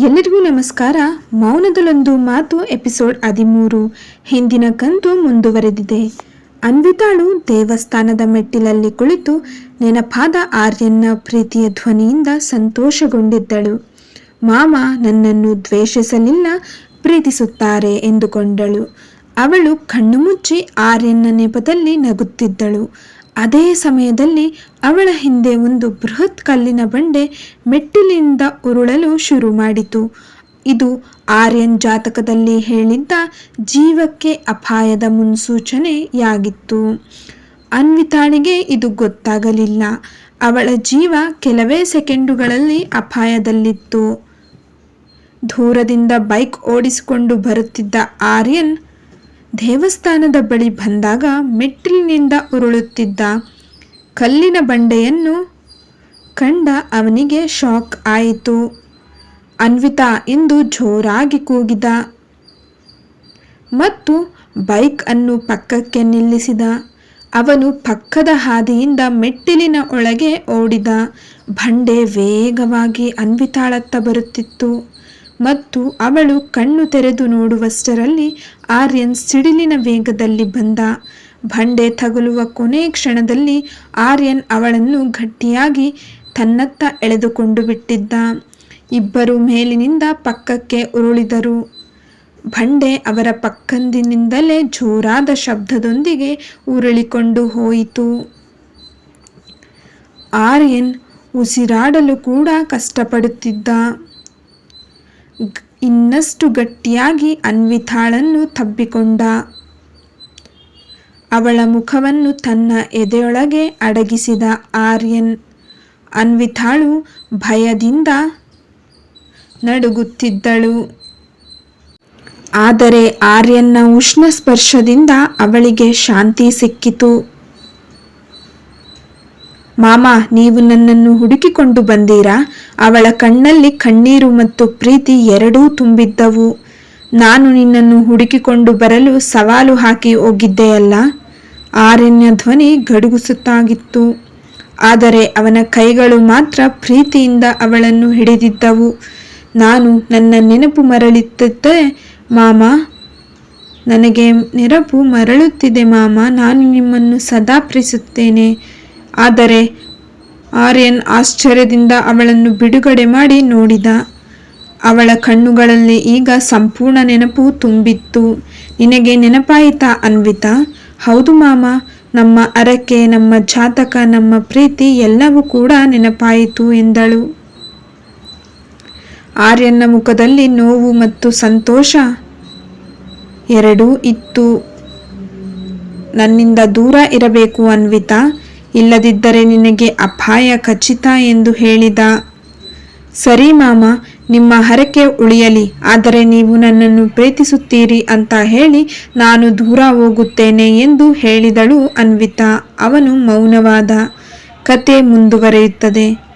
ಎಲ್ಲರಿಗೂ ನಮಸ್ಕಾರ. ಮೌನದಲ್ಲೊಂದು ಮಾತು ಎಪಿಸೋಡ್ ಹದಿಮೂರು. ಹಿಂದಿನ ಕಂತು ಮುಂದುವರೆದಿದೆ. ಅನ್ವಿತಾಳು ದೇವಸ್ಥಾನದ ಮೆಟ್ಟಿಲಲ್ಲಿ ಕುಳಿತು ನೆನಪಾದ ಆರ್ಯನ್ನ ಪ್ರೀತಿಯ ಧ್ವನಿಯಿಂದ ಸಂತೋಷಗೊಂಡಿದ್ದಳು. ಮಾಮ ನನ್ನನ್ನು ದ್ವೇಷಿಸಲಿಲ್ಲ, ಪ್ರೀತಿಸುತ್ತಾರೆ ಎಂದುಕೊಂಡಳು. ಅವಳು ಕಣ್ಣು ಮುಚ್ಚಿ ಆರ್ಯನ ನೆಪದಲ್ಲಿ ನಗುತ್ತಿದ್ದಳು. ಅದೇ ಸಮಯದಲ್ಲಿ ಅವಳ ಹಿಂದೆ ಒಂದು ಬೃಹತ್ ಕಲ್ಲಿನ ಬಂಡೆ ಮೆಟ್ಟಿಲಿನಿಂದ ಉರುಳಲು ಶುರು ಮಾಡಿತು. ಇದು ಆರ್ಯನ್ ಜಾತಕದಲ್ಲಿ ಹೇಳಿದ್ದ ಜೀವಕ್ಕೆ ಅಪಾಯದ ಮುನ್ಸೂಚನೆಯಾಗಿತ್ತು. ಅನ್ವಿತಾಳಿಗೆ ಇದು ಗೊತ್ತಾಗಲಿಲ್ಲ. ಅವಳ ಜೀವ ಕೆಲವೇ ಸೆಕೆಂಡುಗಳಲ್ಲಿ ಅಪಾಯದಲ್ಲಿತ್ತು. ದೂರದಿಂದ ಬೈಕ್ ಓಡಿಸಿಕೊಂಡು ಬರುತ್ತಿದ್ದ ಆರ್ಯನ್ ದೇವಸ್ಥಾನದ ಬಳಿ ಬಂದಾಗ ಮೆಟ್ಟಿಲಿನಿಂದ ಉರುಳುತ್ತಿದ್ದ ಕಲ್ಲಿನ ಬಂಡೆಯನ್ನು ಕಂಡ ಅವನಿಗೆ ಶಾಕ್ ಆಯಿತು. ಅನ್ವಿತಾ ಎಂದು ಜೋರಾಗಿ ಕೂಗಿದ ಮತ್ತು ಬೈಕ್ ಅನ್ನು ಪಕ್ಕಕ್ಕೆ ನಿಲ್ಲಿಸಿದ. ಅವನು ಪಕ್ಕದ ಹಾದಿಯಿಂದ ಮೆಟ್ಟಿಲಿನ ಒಳಗೆ ಓಡಿದ. ಬಂಡೆ ವೇಗವಾಗಿ ಅನ್ವಿತಾಳತ್ತ ಬರುತ್ತಿತ್ತು. ಮತ್ತು ಅವಳು ಕಣ್ಣು ತೆರೆದು ನೋಡುವಷ್ಟರಲ್ಲಿ ಆರ್ಯನ್ ಸಿಡಿಲಿನ ವೇಗದಲ್ಲಿ ಬಂದ. ಬಂಡೆ ತಗುಲುವ ಕೊನೆ ಕ್ಷಣದಲ್ಲಿ ಆರ್ಯನ್ ಅವಳನ್ನು ಗಟ್ಟಿಯಾಗಿ ತನ್ನತ್ತ ಎಳೆದುಕೊಂಡು ಬಿಟ್ಟಿದ್ದ. ಇಬ್ಬರು ಮೇಲಿನಿಂದ ಪಕ್ಕಕ್ಕೆ ಉರುಳಿದರು. ಬಂಡೆ ಅವರ ಪಕ್ಕಂದಿನಿಂದಲೇ ಜೋರಾದ ಶಬ್ದದೊಂದಿಗೆ ಉರುಳಿಕೊಂಡು ಹೋಯಿತು. ಆರ್ಯನ್ ಉಸಿರಾಡಲು ಕೂಡ ಕಷ್ಟಪಡುತ್ತಿದ್ದ. ಇನ್ನಷ್ಟು ಗಟ್ಟಿಯಾಗಿ ಅನ್ವಿತಾಳನ್ನು ತಬ್ಬಿಕೊಂಡ. ಅವಳ ಮುಖವನ್ನು ತನ್ನ ಎದೆಯೊಳಗೆ ಅಡಗಿಸಿದ ಆರ್ಯನ್ ಅನ್ವಿತಾಳು ಭಯದಿಂದ ನಡುಗುತ್ತಿದ್ದಳು. ಆದರೆ ಆರ್ಯನ್ನ ಉಷ್ಣ ಸ್ಪರ್ಶದಿಂದ ಅವಳಿಗೆ ಶಾಂತಿ ಸಿಕ್ಕಿತು. ಮಾಮ, ನೀವು ನನ್ನನ್ನು ಹುಡುಕಿಕೊಂಡು ಬಂದೀರಾ? ಅವಳ ಕಣ್ಣಲ್ಲಿ ಕಣ್ಣೀರು ಮತ್ತು ಪ್ರೀತಿ ಎರಡೂ ತುಂಬಿದ್ದವು. ನಾನು ನಿನ್ನನ್ನು ಹುಡುಕಿಕೊಂಡು ಬರಲು ಸವಾಲು ಹಾಕಿ ಹೋಗಿದ್ದೆಯಲ್ಲ? ಆರಣ್ಯ ಧ್ವನಿ ಗಡುಗುಸುತ್ತಾಗಿತ್ತು. ಆದರೆ ಅವನ ಕೈಗಳು ಮಾತ್ರ ಪ್ರೀತಿಯಿಂದ ಅವಳನ್ನು ಹಿಡಿದಿದ್ದವು. ನಾನು ನನ್ನ ನೆನಪು ಮರಳುತ್ತಿದ್ದೆ ಮಾಮ. ನನಗೆ ನೆನಪು ಮರಳುತ್ತಿದೆ, ಮಾಮ. ನಾನು ನಿಮ್ಮನ್ನು ಸದಾ ಪ್ರೀತಿಸುತ್ತೇನೆ. ಆದರೆ ಆರ್ಯನ್ ಆಶ್ಚರ್ಯದಿಂದ ಅವಳನ್ನು ಬಿಡುಗಡೆ ಮಾಡಿ ನೋಡಿದ. ಅವಳ ಕಣ್ಣುಗಳಲ್ಲಿ ಈಗ ಸಂಪೂರ್ಣ ನೆನಪು ತುಂಬಿತ್ತು. ನಿನಗೆ ನೆನಪಾಯಿತಾ ಅನ್ವಿತಾ? ಹೌದು ಮಾಮ, ನಮ್ಮ ಅರಕೆ, ನಮ್ಮ ಜಾತಕ, ನಮ್ಮ ಪ್ರೀತಿ ಎಲ್ಲವೂ ಕೂಡ ನೆನಪಾಯಿತು ಎಂದಳು. ಆರ್ಯನ ಮುಖದಲ್ಲಿ ನೋವು ಮತ್ತು ಸಂತೋಷ ಎರಡೂ ಇತ್ತು. ನನ್ನಿಂದ ದೂರ ಇರಬೇಕು ಅನ್ವಿತಾ. ಇಲ್ಲದಿದ್ದರೆ ನಿನಗೆ ಅಪಾಯ ಖಚಿತ ಎಂದು ಹೇಳಿದ. ಸರಿ ಮಾಮ, ನಿಮ್ಮ ಹರಕೆ ಉಳಿಯಲಿ, ಆದರೆ ನೀವು ನನ್ನನ್ನು ಪ್ರೀತಿಸುತ್ತೀರಿ ಅಂತ ಹೇಳಿ ನಾನು ದೂರ ಹೋಗುತ್ತೇನೆ ಎಂದು ಹೇಳಿದಳು ಅನ್ವಿತಾ. ಅವನು ಮೌನವಾದ ಕತೆ ಮುಂದುವರೆಯುತ್ತದೆ.